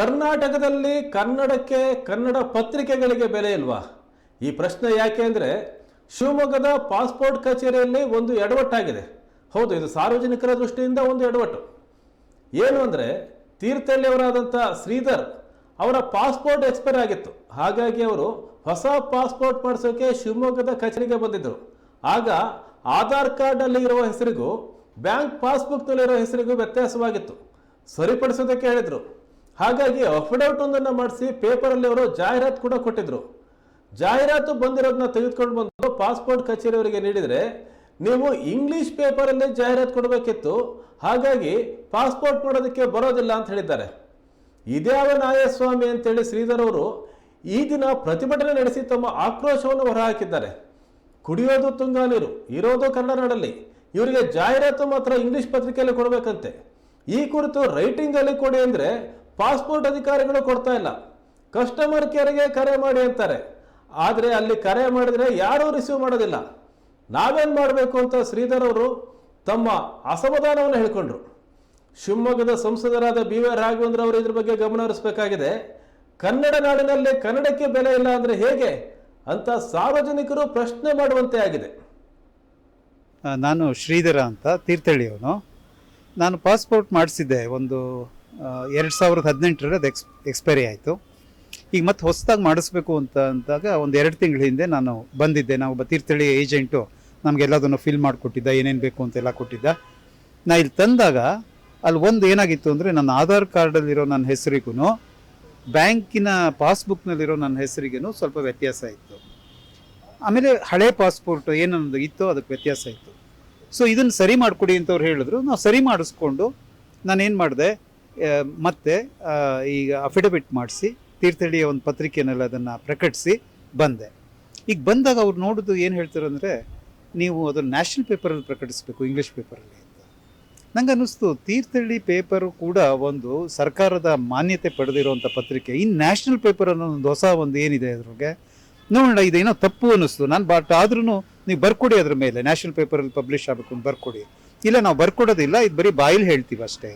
ಕರ್ನಾಟಕದಲ್ಲಿ ಕನ್ನಡಕ್ಕೆ, ಕನ್ನಡ ಪತ್ರಿಕೆಗಳಿಗೆ ಬೆಲೆ ಇಲ್ವಾ? ಈ ಪ್ರಶ್ನೆ ಯಾಕೆ ಅಂದರೆ ಶಿವಮೊಗ್ಗದ ಪಾಸ್ಪೋರ್ಟ್ ಕಚೇರಿಯಲ್ಲಿ ಒಂದು ಎಡವಟ್ಟಾಗಿದೆ. ಹೌದು, ಇದು ಸಾರ್ವಜನಿಕರ ದೃಷ್ಟಿಯಿಂದ ಒಂದು ಎಡವಟ್ಟು. ಏನು ಅಂದರೆ ತೀರ್ಥಹಳ್ಳಿಯವರಾದಂಥ ಶ್ರೀಧರ್ ಅವರ ಪಾಸ್ಪೋರ್ಟ್ ಎಕ್ಸ್ಪೈರ್ ಆಗಿತ್ತು. ಹಾಗಾಗಿ ಅವರು ಹೊಸ ಪಾಸ್ಪೋರ್ಟ್ ಮಾಡಿಸೋಕೆ ಶಿವಮೊಗ್ಗದ ಕಚೇರಿಗೆ ಬಂದಿದ್ದರು. ಆಗ ಆಧಾರ್ ಕಾರ್ಡಲ್ಲಿ ಇರುವ ಹೆಸರಿಗೂ ಬ್ಯಾಂಕ್ ಪಾಸ್ಬುಕ್ನಲ್ಲಿರೋ ಹೆಸರಿಗೂ ವ್ಯತ್ಯಾಸವಾಗಿತ್ತು. ಸರಿಪಡಿಸೋದಕ್ಕೆ ಹೇಳಿದರು. ಹಾಗಾಗಿ ಅಫಿಡವಿಟ್ ಒಂದನ್ನು ಮಾಡಿಸಿ ಪೇಪರಲ್ಲಿ ಅವರು ಜಾಹೀರಾತು ಕೂಡ ಕೊಟ್ಟಿದ್ರು. ಜಾಹೀರಾತು ಬಂದಿರೋದನ್ನ ತೆಗೆದುಕೊಂಡು ಬಂದು ಪಾಸ್ಪೋರ್ಟ್ ಕಚೇರಿಯವರಿಗೆ ನೀಡಿದರೆ ನೀವು ಇಂಗ್ಲಿಷ್ ಪೇಪರಲ್ಲಿ ಜಾಹೀರಾತು ಕೊಡಬೇಕಿತ್ತು. ಹಾಗಾಗಿ ಪಾಸ್ಪೋರ್ಟ್ ಮಾಡೋದಕ್ಕೆ ಬರೋದಿಲ್ಲ ಅಂತ ಹೇಳಿದ್ದಾರೆ. ಇದ್ಯಾವ ನಾಯಸ್ವಾಮಿ ಅಂತೇಳಿ ಶ್ರೀಧರ್ ಅವರು ಈ ದಿನ ಪ್ರತಿಭಟನೆ ನಡೆಸಿ ತಮ್ಮ ಆಕ್ರೋಶವನ್ನು ಹೊರಹಾಕಿದ್ದಾರೆ. ಕುಡಿಯೋದು ತುಂಗಾ ನೀರು, ಇರೋದು ಕನ್ನಡನಾಡಲ್ಲಿ. ಇವರಿಗೆ ಜಾಹೀರಾತು ಮಾತ್ರ ಇಂಗ್ಲಿಷ್ ಪತ್ರಿಕೆಯಲ್ಲಿ ಕೊಡಬೇಕಂತೆ. ಈ ಕುರಿತು ರೈಟಿಂಗಲ್ಲಿ ಕೊಡಿ ಅಂದರೆ ಪಾಸ್ಪೋರ್ಟ್ ಅಧಿಕಾರಿಗಳು ಕೊಡ್ತಾ ಇಲ್ಲ. ಕಸ್ಟಮರ್ ಕೇರ್ಗೆ ಕರೆ ಮಾಡಿ ಅಂತಾರೆ. ಆದರೆ ಅಲ್ಲಿ ಕರೆ ಮಾಡಿದರೆ ಯಾರೂ ರಿಸೀವ್ ಮಾಡೋದಿಲ್ಲ. ನಾವೇನು ಮಾಡಬೇಕು ಅಂತ ಶ್ರೀಧರ್ ಅವರು ತಮ್ಮ ಅಸಮಾಧಾನವನ್ನು ಹೇಳಿಕೊಂಡ್ರು. ಶಿವಮೊಗ್ಗದ ಸಂಸದರಾದ ಬಿ ವಿ ರಾಘವೇಂದ್ರ ಅವರು ಇದ್ರ ಬಗ್ಗೆ ಗಮನ ಹರಿಸಬೇಕಾಗಿದೆ. ಕನ್ನಡ ನಾಡಿನಲ್ಲಿ ಕನ್ನಡಕ್ಕೆ ಬೆಲೆ ಇಲ್ಲ ಅಂದರೆ ಹೇಗೆ ಅಂತ ಸಾರ್ವಜನಿಕರು ಪ್ರಶ್ನೆ ಮಾಡುವಂತೆ ಆಗಿದೆ. ನಾನು ಶ್ರೀಧರ ಅಂತ, ತೀರ್ಥಹಳ್ಳಿಯವನು. ನಾನು ಪಾಸ್ಪೋರ್ಟ್ ಮಾಡಿಸಿದ್ದೆ ಒಂದು ಎರಡು ಸಾವಿರದ ಹದಿನೆಂಟರಲ್ಲಿ ಅದು ಎಕ್ಸ್ ಎಕ್ಸ್ಪೈರಿ ಆಯಿತು. ಈಗ ಮತ್ತೆ ಹೊಸದಾಗಿ ಮಾಡಿಸ್ಬೇಕು ಅಂತ ಅಂದಾಗ ಒಂದು ಎರಡು ತಿಂಗಳ ಹಿಂದೆ ನಾನು ಬಂದಿದ್ದೆ. ನಾವು ಒಬ್ಬ ತೀರ್ಥಹಳ್ಳಿ ಏಜೆಂಟು. ನಮಗೆಲ್ಲದನ್ನು ಫಿಲ್ ಮಾಡಿಕೊಟ್ಟಿದ್ದ, ಏನೇನು ಬೇಕು ಅಂತೆಲ್ಲ ಕೊಟ್ಟಿದ್ದ. ನಾ ಇಲ್ಲಿ ತಂದಾಗ ಅಲ್ಲಿ ಒಂದು ಏನಾಗಿತ್ತು ಅಂದರೆ ನನ್ನ ಆಧಾರ್ ಕಾರ್ಡಲ್ಲಿರೋ ನನ್ನ ಹೆಸರಿಗೂ ಬ್ಯಾಂಕಿನ ಪಾಸ್ಬುಕ್ನಲ್ಲಿರೋ ನನ್ನ ಹೆಸರಿಗೂ ಸ್ವಲ್ಪ ವ್ಯತ್ಯಾಸ ಇತ್ತು. ಆಮೇಲೆ ಹಳೆ ಪಾಸ್ಪೋರ್ಟ್ ಏನೊಂದು ಇತ್ತೋ ಅದಕ್ಕೆ ವ್ಯತ್ಯಾಸ ಇತ್ತು. ಸೊ ಇದನ್ನು ಸರಿ ಮಾಡಿಕೊಡಿ ಅಂತವ್ರು ಹೇಳಿದ್ರು. ನಾವು ಸರಿ ಮಾಡಿಸ್ಕೊಂಡು ನಾನೇನು ಮಾಡಿದೆ ಮತ್ತೆ ಈಗ ಅಫಿಡವಿಟ್ ಮಾಡಿಸಿ, ತೀರ್ಥಹಳ್ಳಿಯ ಒಂದು ಪತ್ರಿಕೆಯಲ್ಲಿ ಅದನ್ನು ಪ್ರಕಟಿಸಿ ಬಂದೆ. ಈಗ ಬಂದಾಗ ಅವ್ರು ನೋಡೋದು ಏನು ಹೇಳ್ತಾರೆ ಅಂದರೆ, ನೀವು ಅದನ್ನು ನ್ಯಾಷನಲ್ ಪೇಪರಲ್ಲಿ ಪ್ರಕಟಿಸಬೇಕು ಇಂಗ್ಲೀಷ್ ಪೇಪರಲ್ಲಿ ಅಂತ. ನಂಗೆ ಅನ್ನಿಸ್ತು, ತೀರ್ಥಹಳ್ಳಿ ಪೇಪರು ಕೂಡ ಒಂದು ಸರ್ಕಾರದ ಮಾನ್ಯತೆ ಪಡೆದಿರುವಂಥ ಪತ್ರಿಕೆ. ಇನ್ನು ನ್ಯಾಷನಲ್ ಪೇಪರ್ ಅನ್ನೋ ಒಂದು ಹೊಸ ಒಂದು ಏನಿದೆ ಅದ್ರಿಗೆ ನೋಡೋಣ, ಇದೇನೋ ತಪ್ಪು ಅನ್ನಿಸ್ತು. ನಾನು ಬಟ್ ಆದ್ರೂ ನೀವು ಬರ್ಕೊಡಿ ಅದ್ರ ಮೇಲೆ ನ್ಯಾಷನಲ್ ಪೇಪರಲ್ಲಿ ಪಬ್ಲಿಷ್ ಆಗಬೇಕು ಬರ್ಕೊಡಿ. ಇಲ್ಲ, ನಾವು ಬರ್ಕೊಡೋದಿಲ್ಲ, ಇದು ಬರೀ ಬಾಯಲ್ಲಿ ಹೇಳ್ತೀವಿ ಅಷ್ಟೇ.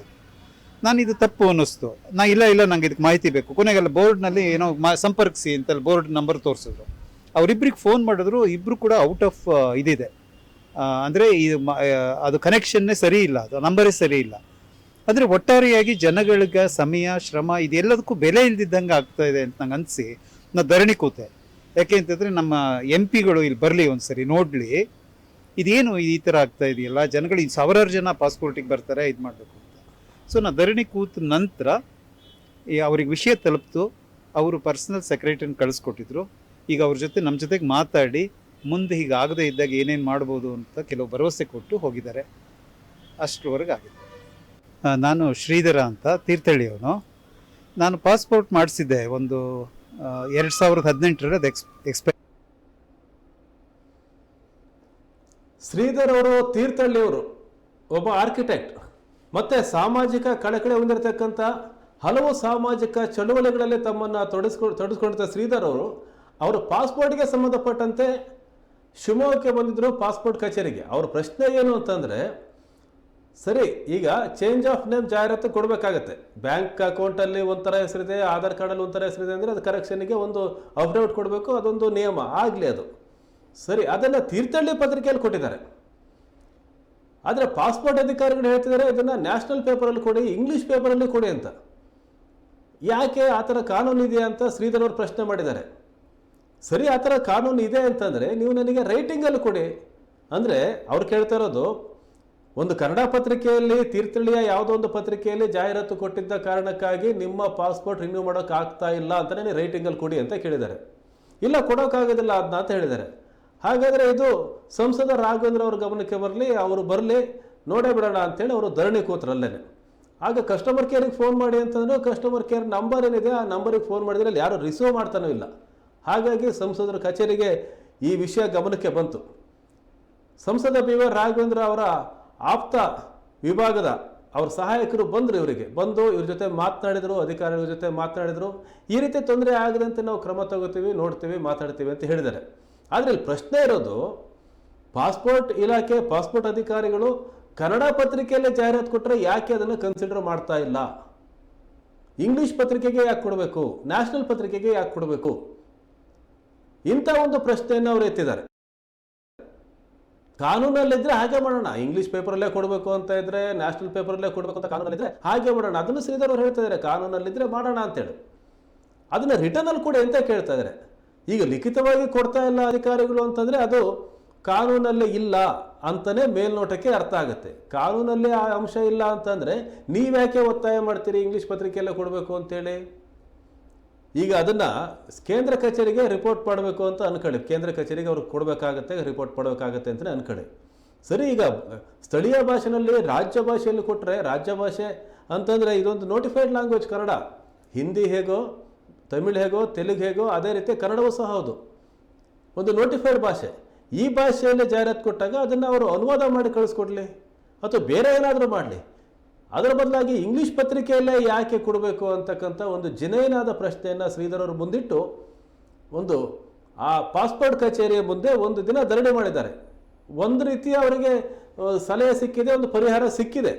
ನಾನು ಇದು ತಪ್ಪು ಅನ್ನಿಸ್ತು. ನಾ ಇಲ್ಲ ಇಲ್ಲ, ನಂಗೆ ಇದಕ್ಕೆ ಮಾಹಿತಿ ಬೇಕು. ಕೊನೆಗೆಲ್ಲ ಬೋರ್ಡ್ನಲ್ಲಿ ಏನೋ ಮಾ, ಸಂಪರ್ಕಿಸಿ ಅಂತ ಬೋರ್ಡ್ ನಂಬರ್ ತೋರಿಸಿದ್ರು. ಅವರಿಬ್ಬರಿಗೆ ಫೋನ್ ಮಾಡಿದ್ರು ಇಬ್ಬರು ಕೂಡ ಔಟ್ ಆಫ್ ಇದಿದೆ. ಅಂದರೆ ಇದು ಅದು ಕನೆಕ್ಷನ್ನೇ ಸರಿ ಇಲ್ಲ, ಅದು ನಂಬರೇ ಸರಿ ಇಲ್ಲ. ಅಂದರೆ ಒಟ್ಟಾರೆಯಾಗಿ ಜನಗಳಿಗೆ, ಸಮಯ, ಶ್ರಮ, ಇದೆಲ್ಲದಕ್ಕೂ ಬೆಲೆ ಇಲ್ದಿದ್ದಂಗೆ ಆಗ್ತಾ ಇದೆ ಅಂತ ನಂಗೆ ಅನಿಸಿ, ನಾ ಧರಣಿ ಕೂತೆ. ಯಾಕೆ ಅಂತಂದರೆ ನಮ್ಮ ಎಂ ಪಿಗಳು ಇಲ್ಲಿ ಬರಲಿ ಒಂದು ಸರಿ ನೋಡಲಿ. ಇದೇನು ಈ ಥರ ಆಗ್ತಾ ಇದೆಯಲ್ಲ, ಜನಗಳು ಸಾವಿರಾರು ಜನ ಪಾಸ್ಪೋರ್ಟಿಗೆ ಬರ್ತಾರೆ, ಇದು ಮಾಡಬೇಕು. ಸೊ ನಾ ಧರಣಿ ಕೂತ ನಂತರ ಅವ್ರಿಗೆ ವಿಷಯ ತಲುಪ್ತು. ಅವರು ಪರ್ಸನಲ್ ಸೆಕ್ರೆಟರಿನ ಕಳಿಸ್ಕೊಟ್ಟಿದ್ರು. ಈಗ ಅವ್ರ ಜೊತೆ ನಮ್ಮ ಜೊತೆಗೆ ಮಾತಾಡಿ, ಮುಂದೆ ಹೀಗಾಗದೇ ಇದ್ದಾಗ ಏನೇನು ಮಾಡ್ಬೋದು ಅಂತ ಕೆಲವು ಭರವಸೆ ಕೊಟ್ಟು ಹೋಗಿದ್ದಾರೆ. ಅಷ್ಟರವರೆಗೆ ಆಗಿದೆ. ನಾನು ಶ್ರೀಧರ ಅಂತ, ತೀರ್ಥಹಳ್ಳಿಯವನು. ನಾನು ಪಾಸ್ಪೋರ್ಟ್ ಮಾಡಿಸಿದ್ದೆ ಒಂದು ಎರಡು ಸಾವಿರದ ಹದಿನೆಂಟರಲ್ಲಿ ಅದು ಎಕ್ಸ್ ಎಕ್ಸ್ಪೈರ್ ಶ್ರೀಧರ್ ಅವರು, ತೀರ್ಥಹಳ್ಳಿಯವರು, ಒಬ್ಬ ಆರ್ಕಿಟೆಕ್ಟ್ ಮತ್ತೆ ಸಾಮಾಜಿಕ ಕಳಕಳಿ ಹೊಂದಿರತಕ್ಕಂಥ ಹಲವು ಸಾಮಾಜಿಕ ಚಳುವಳಿಗಳಲ್ಲಿ ತಮ್ಮನ್ನು ತೊಡಸ್ಕೊಂಡು ತೊಡಗಿಸ್ಕೊಂಡಿದ್ದ ಶ್ರೀಧರ್ ಅವರು ಅವರು ಪಾಸ್ಪೋರ್ಟ್ಗೆ ಸಂಬಂಧಪಟ್ಟಂತೆ ಶಿವಮೊಗ್ಗಕ್ಕೆ ಬಂದಿದ್ದರು ಪಾಸ್ಪೋರ್ಟ್ ಕಚೇರಿಗೆ. ಅವ್ರ ಪ್ರಶ್ನೆ ಏನು ಅಂತಂದರೆ, ಸರಿ, ಈಗ ಚೇಂಜ್ ಆಫ್ ನೇಮ್ ಜಾಹೀರಾತು ಕೊಡಬೇಕಾಗತ್ತೆ. ಬ್ಯಾಂಕ್ ಅಕೌಂಟಲ್ಲಿ ಒಂಥರ ಹೆಸರಿದೆ, ಆಧಾರ್ ಕಾರ್ಡಲ್ಲಿ ಒಂಥರ ಹೆಸರಿದೆ ಅಂದರೆ ಅದು ಕರೆಕ್ಷನ್ಗೆ ಒಂದು ಅಫಿಡವಿಟ್ ಕೊಡಬೇಕು, ಅದೊಂದು ನಿಯಮ ಆಗಲಿ ಅದು. ಸರಿ, ಅದನ್ನು ತೀರ್ಥಹಳ್ಳಿ ಪತ್ರಿಕೆಯಲ್ಲಿ ಕೊಟ್ಟಿದ್ದಾರೆ. ಆದರೆ ಪಾಸ್ಪೋರ್ಟ್ ಅಧಿಕಾರಿಗಳು ಹೇಳ್ತಿದ್ದಾರೆ, ಇದನ್ನು ನ್ಯಾಷನಲ್ ಪೇಪರಲ್ಲಿ ಕೊಡಿ, ಇಂಗ್ಲೀಷ್ ಪೇಪರಲ್ಲಿ ಕೊಡಿ ಅಂತ. ಯಾಕೆ ಆ ಥರ ಕಾನೂನು ಇದೆಯಾ ಅಂತ ಶ್ರೀಧರ್ ಅವರು ಪ್ರಶ್ನೆ ಮಾಡಿದ್ದಾರೆ. ಸರಿ, ಆ ಥರ ಕಾನೂನು ಇದೆ ಅಂತಂದರೆ ನೀವು ನನಗೆ ರೈಟಿಂಗಲ್ಲಿ ಕೊಡಿ. ಅಂದರೆ ಅವ್ರು ಕೇಳ್ತಾ ಇರೋದು, ಒಂದು ಕನ್ನಡ ಪತ್ರಿಕೆಯಲ್ಲಿ ತೀರ್ಥಳ್ಳಿಯ ಯಾವುದೋ ಒಂದು ಪತ್ರಿಕೆಯಲ್ಲಿ ಜಾಹೀರಾತು ಕೊಟ್ಟಿದ್ದ ಕಾರಣಕ್ಕಾಗಿ ನಿಮ್ಮ ಪಾಸ್ಪೋರ್ಟ್ ರಿನ್ಯೂ ಮಾಡೋಕೆ ಆಗ್ತಾ ಇಲ್ಲ ಅಂತಲೇ ರೈಟಿಂಗಲ್ಲಿ ಕೊಡಿ ಅಂತ ಕೇಳಿದ್ದಾರೆ. ಇಲ್ಲ, ಕೊಡೋಕ್ಕಾಗೋದಿಲ್ಲ ಅದನ್ನ ಅಂತ ಹೇಳಿದ್ದಾರೆ. ಹಾಗಾದರೆ ಇದು ಸಂಸದ ರಾಘವೇಂದ್ರ ಅವ್ರ ಗಮನಕ್ಕೆ ಬರಲಿ, ಅವರು ಬರಲಿ, ನೋಡೇ ಬಿಡೋಣ ಅಂತೇಳಿ ಅವರು ಧರಣಿ ಕೂತ್ರಲ್ಲೇ ಆಗ ಕಸ್ಟಮರ್ ಕೇರಿಗೆ ಫೋನ್ ಮಾಡಿ ಅಂತಂದ್ರೆ ಕಸ್ಟಮರ್ ಕೇರ್ ನಂಬರ್ ಏನಿದೆ, ಆ ನಂಬರಿಗೆ ಫೋನ್ ಮಾಡಿದ್ರೆ ಅಲ್ಲಿ ಯಾರು ರಿಸೀವ್ ಮಾಡ್ತಾನೂ ಇಲ್ಲ. ಹಾಗಾಗಿ ಸಂಸದರ ಕಚೇರಿಗೆ ಈ ವಿಷಯ ಗಮನಕ್ಕೆ ಬಂತು. ಸಂಸದ ಬಿ ವಿ ರಾಘವೇಂದ್ರ ಅವರ ಆಪ್ತ ವಿಭಾಗದ ಅವ್ರ ಸಹಾಯಕರು ಬಂದರು ಇವರಿಗೆ. ಬಂದು ಇವ್ರ ಜೊತೆ ಮಾತನಾಡಿದರು, ಅಧಿಕಾರಿಗಳ ಜೊತೆ ಮಾತನಾಡಿದರು. ಈ ರೀತಿ ತೊಂದರೆ ಆಗದಂತೆ ನಾವು ಕ್ರಮ ತಗೋತೀವಿ, ನೋಡ್ತೀವಿ, ಮಾತಾಡ್ತೀವಿ ಅಂತ ಹೇಳಿದ್ದಾರೆ. ಆದರೆ ಇಲ್ಲಿ ಪ್ರಶ್ನೆ ಇರೋದು, ಪಾಸ್ಪೋರ್ಟ್ ಇಲಾಖೆ, ಪಾಸ್ಪೋರ್ಟ್ ಅಧಿಕಾರಿಗಳು ಕನ್ನಡ ಪತ್ರಿಕೆಯಲ್ಲೇ ಜಾಹೀರಾತು ಕೊಟ್ಟರೆ ಯಾಕೆ ಅದನ್ನು ಕನ್ಸಿಡರ್ ಮಾಡ್ತಾ ಇಲ್ಲ? ಇಂಗ್ಲಿಷ್ ಪತ್ರಿಕೆಗೆ ಯಾಕೆ ಕೊಡಬೇಕು? ನ್ಯಾಷನಲ್ ಪತ್ರಿಕೆಗೆ ಯಾಕೆ ಕೊಡಬೇಕು? ಇಂಥ ಒಂದು ಪ್ರಶ್ನೆಯನ್ನು ಅವರು ಎತ್ತಿದ್ದಾರೆ. ಕಾನೂನಲ್ಲಿದ್ರೆ ಹಾಗೆ ಮಾಡೋಣ. ಇಂಗ್ಲಿಷ್ ಪೇಪರಲ್ಲೇ ಕೊಡಬೇಕು ಅಂತ ಇದ್ರೆ ನ್ಯಾಷನಲ್ ಪೇಪರಲ್ಲೇ ಕೊಡಬೇಕು ಅಂತ ಕಾನೂನಲ್ಲಿದ್ದರೆ ಹಾಗೆ ಮಾಡೋಣ. ಅದನ್ನು ಶ್ರೀಧರ್ ಅವರು ಹೇಳ್ತಾ ಇದ್ದಾರೆ, ಕಾನೂನಲ್ಲಿದ್ರೆ ಮಾಡೋಣ ಅಂತೇಳಿ ಅದನ್ನ ರಿಟರ್ನ್ ಅಲ್ಲಿ ಕೂಡ ಎಂತ ಕೇಳ್ತಾ ಇದ್ದಾರೆ? ಈಗ ಲಿಖಿತವಾಗಿ ಕೊಡ್ತಾ ಇಲ್ಲ ಅಧಿಕಾರಿಗಳು ಅಂತಂದರೆ ಅದು ಕಾನೂನಲ್ಲೇ ಇಲ್ಲ ಅಂತಲೇ ಮೇಲ್ನೋಟಕ್ಕೆ ಅರ್ಥ ಆಗುತ್ತೆ. ಕಾನೂನಲ್ಲೇ ಆ ಅಂಶ ಇಲ್ಲ ಅಂತಂದರೆ ನೀವ್ಯಾಕೆ ಒತ್ತಾಯ ಮಾಡ್ತೀರಿ ಇಂಗ್ಲಿಷ್ ಪತ್ರಿಕೆಯಲ್ಲೇ ಕೊಡಬೇಕು ಅಂತೇಳಿ? ಈಗ ಅದನ್ನು ಕೇಂದ್ರ ಕಚೇರಿಗೆ ರಿಪೋರ್ಟ್ ಮಾಡಬೇಕು ಅಂತ ಅನ್ಕೊಳ್ಳಿ. ಕೇಂದ್ರ ಕಚೇರಿಗೆ ಅವ್ರಿಗೆ ಕೊಡಬೇಕಾಗತ್ತೆ ರಿಪೋರ್ಟ್ ಮಾಡಬೇಕಾಗತ್ತೆ ಅಂತಲೇ ಅನ್ಕೊಳ್ಳಿ. ಸರಿ, ಈಗ ಸ್ಥಳೀಯ ಭಾಷೆನಲ್ಲಿ ರಾಜ್ಯ ಭಾಷೆಯಲ್ಲಿ ಕೊಟ್ಟರೆ ರಾಜ್ಯ ಭಾಷೆ ಅಂತಂದರೆ ಇದೊಂದು ನೋಟಿಫೈಡ್ ಲ್ಯಾಂಗ್ವೇಜ್ ಕನ್ನಡ. ಹಿಂದಿ ಹೇಗೋ ತಮಿಳ್ ಹೇಗೋ, ತೆಲುಗು ಹೇಗೋ, ಅದೇ ರೀತಿ ಕನ್ನಡವೂ ಸಹ ಹೌದು. ಒಂದು ನೋಟಿಫೈಡ್ ಭಾಷೆ. ಈ ಭಾಷೆಯಲ್ಲಿ ಜಾಹೀರಾತು ಕೊಟ್ಟಾಗ ಅದನ್ನು ಅವರು ಅನುವಾದ ಮಾಡಿ ಕಳಿಸ್ಕೊಡ್ಲಿ, ಅಥವಾ ಬೇರೆ ಏನಾದರೂ ಮಾಡಲಿ. ಅದರ ಬದಲಾಗಿ ಇಂಗ್ಲೀಷ್ ಪತ್ರಿಕೆಯಲ್ಲೇ ಯಾಕೆ ಕೊಡಬೇಕು ಅಂತಕ್ಕಂಥ ಒಂದು ಜಿನೇನಾದ ಪ್ರಶ್ನೆಯನ್ನು ಶ್ರೀಧರ್ ಅವರು ಮುಂದಿಟ್ಟು, ಒಂದು ಆ ಪಾಸ್ಪೋರ್ಟ್ ಕಚೇರಿಯ ಮುಂದೆ ಒಂದು ದಿನ ಧರಣಿ ಮಾಡಿದ್ದಾರೆ. ಒಂದು ರೀತಿ ಅವರಿಗೆ ಸಲಹೆ ಸಿಕ್ಕಿದೆ, ಒಂದು ಪರಿಹಾರ ಸಿಕ್ಕಿದೆ.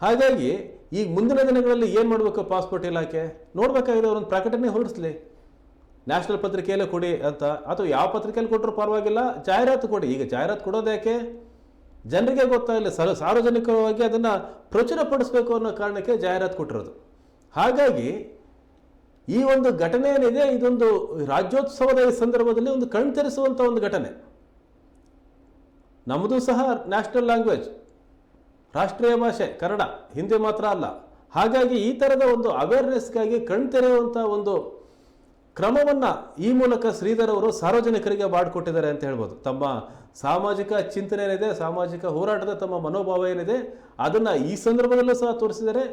ಹಾಗಾಗಿ ಈಗ ಮುಂದಿನ ದಿನಗಳಲ್ಲಿ ಏನು ಮಾಡಬೇಕು ಪಾಸ್ಪೋರ್ಟ್ ಇಲಾಖೆ? ನೋಡಬೇಕಾಗಿದೆ, ಅವರೊಂದು ಪ್ರಕಟಣೆ ಹೊರಡಿಸ್ಲಿ. ನ್ಯಾಷನಲ್ ಪತ್ರಿಕೆಯಲ್ಲೇ ಕೊಡಿ ಅಂತ. ಅಥವಾ ಯಾವ ಪತ್ರಿಕೆಯಲ್ಲಿ ಕೊಟ್ಟರು ಪರವಾಗಿಲ್ಲ, ಜಾಹೀರಾತು ಕೊಡಿ. ಈಗ ಜಾಹೀರಾತು ಕೊಡೋದು ಯಾಕೆ? ಜನರಿಗೆ ಗೊತ್ತಾಗಲಿ ಸರ್, ಸಾರ್ವಜನಿಕವಾಗಿ ಅದನ್ನು ಪ್ರಚುರಪಡಿಸಬೇಕು ಅನ್ನೋ ಕಾರಣಕ್ಕೆ ಜಾಹೀರಾತು ಕೊಟ್ಟಿರೋದು. ಹಾಗಾಗಿ, ಈ ಒಂದು ಘಟನೆ ಏನಿದೆ, ಇದೊಂದು ರಾಜ್ಯೋತ್ಸವದ ಈ ಸಂದರ್ಭದಲ್ಲಿ ಒಂದು ಕಣ್ತರಿಸುವಂಥ ಒಂದು ಘಟನೆ. ನಮ್ಮದು ಸಹ ನ್ಯಾಷನಲ್ ಲ್ಯಾಂಗ್ವೇಜ್ ರಾಷ್ಟ್ರೀಯ ಭಾಷೆ, ಕನ್ನಡ, ಹಿಂದಿ ಮಾತ್ರ ಅಲ್ಲ. ಹಾಗಾಗಿ ಈ ಥರದ ಒಂದು ಅವೇರ್ನೆಸ್ಗಾಗಿ ಕಣ್ತೆರೆಯುವಂಥ ಒಂದು ಕ್ರಮವನ್ನು ಈ ಮೂಲಕ ಶ್ರೀಧರ್ ಅವರು ಸಾರ್ವಜನಿಕರಿಗೆ ಮಾಡಿಕೊಟ್ಟಿದ್ದಾರೆ ಅಂತ ಹೇಳ್ಬೋದು. ತಮ್ಮ ಸಾಮಾಜಿಕ ಚಿಂತನೆ ಏನಿದೆ, ಸಾಮಾಜಿಕ ಹೋರಾಟದ ತಮ್ಮ ಮನೋಭಾವ ಏನಿದೆ, ಅದನ್ನು ಈ ಸಂದರ್ಭದಲ್ಲೂ ಸಹ ತೋರಿಸಿದ್ದಾರೆ.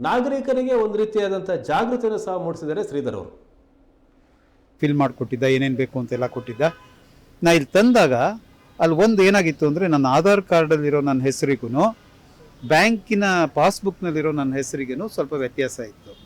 ನಾಗರಿಕರಿಗೆ ಒಂದು ರೀತಿಯಾದಂಥ ಜಾಗೃತಿಯನ್ನು ಸಹ ಮೂಡಿಸಿದ್ದಾರೆ ಶ್ರೀಧರ್ ಅವರು. ಫಿಲ್ ಮಾಡಿಕೊಟ್ಟಿದ್ದ, ಏನೇನು ಬೇಕು ಅಂತೆಲ್ಲ ಕೊಟ್ಟಿದ್ದ. ನಾ ಇಲ್ಲಿ ತಂದಾಗ ಅಲ್ಲಿ ಒಂದು ಏನಾಗಿತ್ತು ಅಂದರೆ ನನ್ನ ಆಧಾರ್ ಕಾರ್ಡಲ್ಲಿರೋ ನನ್ನ ಹೆಸರಿಗೂ ಬ್ಯಾಂಕಿನ ಪಾಸ್ಬುಕ್ನಲ್ಲಿರೋ ನನ್ನ ಹೆಸರಿಗೇನು ಸ್ವಲ್ಪ ವ್ಯತ್ಯಾಸ ಇತ್ತು.